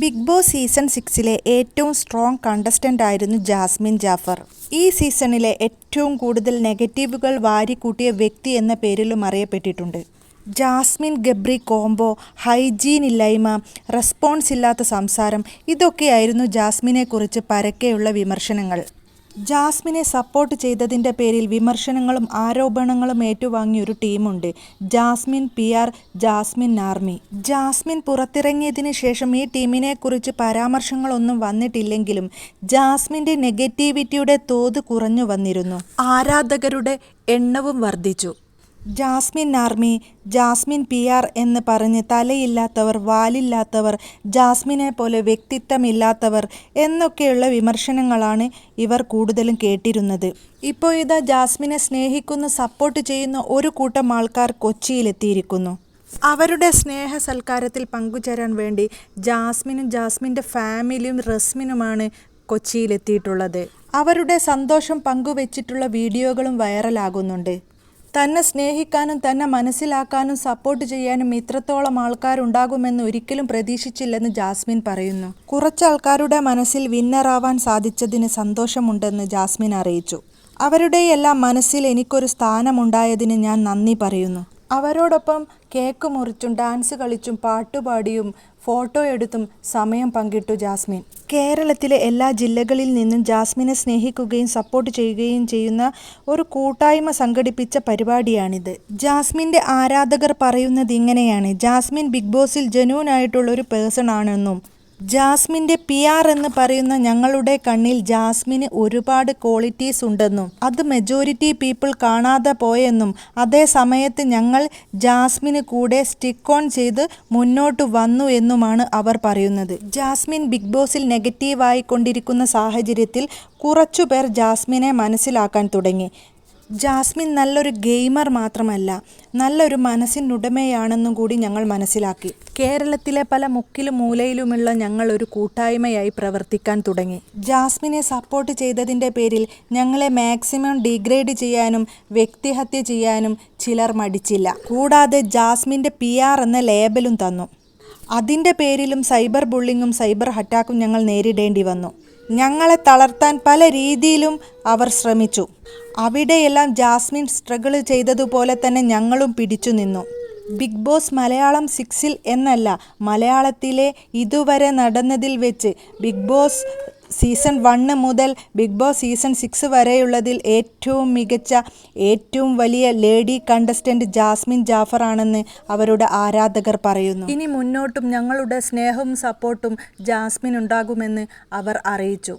Big Boss season സിക്സിലെ ഏറ്റവും strong contestant ആയിരുന്നു ജാസ്മിൻ ജാഫർ. ഈ സീസണിലെ ഏറ്റവും കൂടുതൽ നെഗറ്റീവുകൾ വാരിക്കൂട്ടിയ വ്യക്തി എന്ന പേരിലും അറിയപ്പെട്ടിട്ടുണ്ട്. ജാസ്മിൻ ഗബ്രി കോംബോ ഹൈജീൻ ഇല്ലായ്മ റെസ്പോൺസ് ഇല്ലാത്ത സംസാരം ഇതൊക്കെയായിരുന്നു ജാസ്മിനെക്കുറിച്ച് പരക്കെയുള്ള വിമർശനങ്ങൾ. ജാസ്മിനെ സപ്പോർട്ട് ചെയ്തതിന്റെ പേരിൽ വിമർശനങ്ങളും ആരോപണങ്ങളും ഏറ്റുവാങ്ങിയൊരു ടീമുണ്ട്. Jasmin P R Jasmin army. Jasmin പുറത്തിറങ്ങിയതിന് ശേഷം ഈ ടീമിനെക്കുറിച്ച് പരാമർശങ്ങളൊന്നും വന്നിട്ടില്ലെങ്കിലും ജാസ്മിന്റെ നെഗറ്റിവിറ്റിയുടെ തോത് കുറഞ്ഞു വന്നിരുന്നു. ആരാധകരുടെ എണ്ണവും വർദ്ധിച്ചു. Jasmin army Jasmin P R എന്ന് പറഞ്ഞ് തലയില്ലാത്തവർ വാലില്ലാത്തവർ ജാസ്മിനെ പോലെ വ്യക്തിത്വമില്ലാത്തവർ എന്നൊക്കെയുള്ള വിമർശനങ്ങളാണ് ഇവർ കൂടുതലും കേട്ടിരുന്നത്. ഇപ്പോൾ ഇതാ ജാസ്മിനെ സ്നേഹിക്കുന്ന സപ്പോർട്ട് ചെയ്യുന്ന ഒരു കൂട്ടം ആൾക്കാർ കൊച്ചിയിലെത്തിയിരിക്കുന്നു. അവരുടെ സ്നേഹ സൽക്കാരത്തിൽ പങ്കുചേരാൻ വേണ്ടി ജാസ്മിനും ജാസ്മിന്റെ ഫാമിലിയും റസ്മിനുമാണ് കൊച്ചിയിലെത്തിയിട്ടുള്ളത്. അവരുടെ സന്തോഷം പങ്കുവച്ചിട്ടുള്ള വീഡിയോകളും വൈറലാകുന്നുണ്ട്. തന്നെ സ്നേഹിക്കാനും തന്നെ മനസ്സിലാക്കാനും സപ്പോർട്ട് ചെയ്യാനും ഇത്രത്തോളം ആൾക്കാരുണ്ടാകുമെന്ന് ഒരിക്കലും പ്രതീക്ഷിച്ചില്ലെന്ന് ജാസ്മിൻ പറയുന്നു. കുറച്ച് ആൾക്കാരുടെ മനസ്സിൽ വിന്നറാവാൻ സാധിച്ചതിന് സന്തോഷമുണ്ടെന്ന് ജാസ്മിൻ അറിയിച്ചു. അവരുടെയെല്ലാം മനസ്സിൽ എനിക്കൊരു സ്ഥാനമുണ്ടായതിന് ഞാൻ നന്ദി പറയുന്നു. അവരോടൊപ്പം കേക്ക് മുറിച്ചും ഡാൻസ് കളിച്ചും പാട്ടുപാടിയും ഫോട്ടോ എടുത്തും സമയം പങ്കിട്ടു ജാസ്മിൻ. കേരളത്തിലെ എല്ലാ ജില്ലകളിൽ നിന്നും ജാസ്മിനെ സ്നേഹിക്കുകയും സപ്പോർട്ട് ചെയ്യുകയും ചെയ്യുന്ന ഒരു കൂട്ടായ്മ സംഘടിപ്പിച്ച പരിപാടിയാണിത്. ജാസ്മിന്റെ ആരാധകർ പറയുന്നത് ഇങ്ങനെയാണ്. ജാസ്മിൻ ബിഗ് ബോസിൽ ജനൂൻ ആയിട്ടുള്ള ഒരു പേഴ്സൺ ആണെന്നും ജാസ്മിന്റെ പി ആർ എന്ന് പറയുന്ന ഞങ്ങളുടെ കണ്ണിൽ ജാസ്മിന് ഒരുപാട് ക്വാളിറ്റീസ് ഉണ്ടെന്നും അത് മെജോറിറ്റി പീപ്പിൾ കാണാതെ പോയെന്നും അതേ സമയത്ത് ഞങ്ങൾ ജാസ്മിന് കൂടെ സ്റ്റിക്ക് ഓൺ ചെയ്ത് മുന്നോട്ട് വന്നു എന്നുമാണ് അവർ പറയുന്നത്. ജാസ്മിൻ ബിഗ് ബോസിൽ നെഗറ്റീവായി കൊണ്ടിരിക്കുന്ന സാഹചര്യത്തിൽ കുറച്ചുപേർ ജാസ്മിനെ മനസ്സിലാക്കാൻ തുടങ്ങി. ജാസ്മിൻ നല്ലൊരു ഗെയിമർ മാത്രമല്ല നല്ലൊരു മനസ്സിനുടമയാണെന്നും കൂടി ഞങ്ങൾ മനസ്സിലാക്കി. കേരളത്തിലെ പല മുക്കിലും മൂലയിലുമുള്ള ഞങ്ങൾ ഒരു കൂട്ടായ്മയായി പ്രവർത്തിക്കാൻ തുടങ്ങി. ജാസ്മിനെ സപ്പോർട്ട് ചെയ്തതിന്റെ പേരിൽ ഞങ്ങളെ മാക്സിമം ഡിഗ്രേഡ് ചെയ്യാനും വ്യക്തിഹത്യ ചെയ്യാനും ചിലർ മടിച്ചില്ല. കൂടാതെ ജാസ്മിന്റെ പി എന്ന ലേബലും തന്നു. അതിന്റെ പേരിലും സൈബർ ബുള്ളിങ്ങും സൈബർ അറ്റാക്കും ഞങ്ങൾ നേരിടേണ്ടി വന്നു. ഞങ്ങളെ തളർത്താൻ പല രീതിയിലും അവർ ശ്രമിച്ചു. അവിടെയെല്ലാം ജാസ്മിൻ സ്ട്രഗിൾ ചെയ്തതുപോലെ തന്നെ ഞങ്ങളും പിടിച്ചു നിന്നു. ബിഗ് ബോസ് മലയാളം സിക്സിൽ എന്നല്ല മലയാളത്തിലെ ഇതുവരെ നടന്നതിൽ വെച്ച് ബിഗ് ബോസ് സീസൺ വണ്ണ് മുതൽ ബിഗ് ബോസ് സീസൺ സിക്സ് വരെയുള്ളതിൽ ഏറ്റവും മികച്ച ഏറ്റവും വലിയ ലേഡി കണ്ടസ്റ്റന്റ് ജാസ്മിൻ ജാഫർ ആണെന്ന് അവരുടെ ആരാധകർ പറയുന്നു. ഇനി മുന്നോട്ടും ഞങ്ങളുടെ സ്നേഹവും സപ്പോർട്ടും ജാസ്മിൻ ഉണ്ടാകുമെന്ന് അവർ അറിയിച്ചു.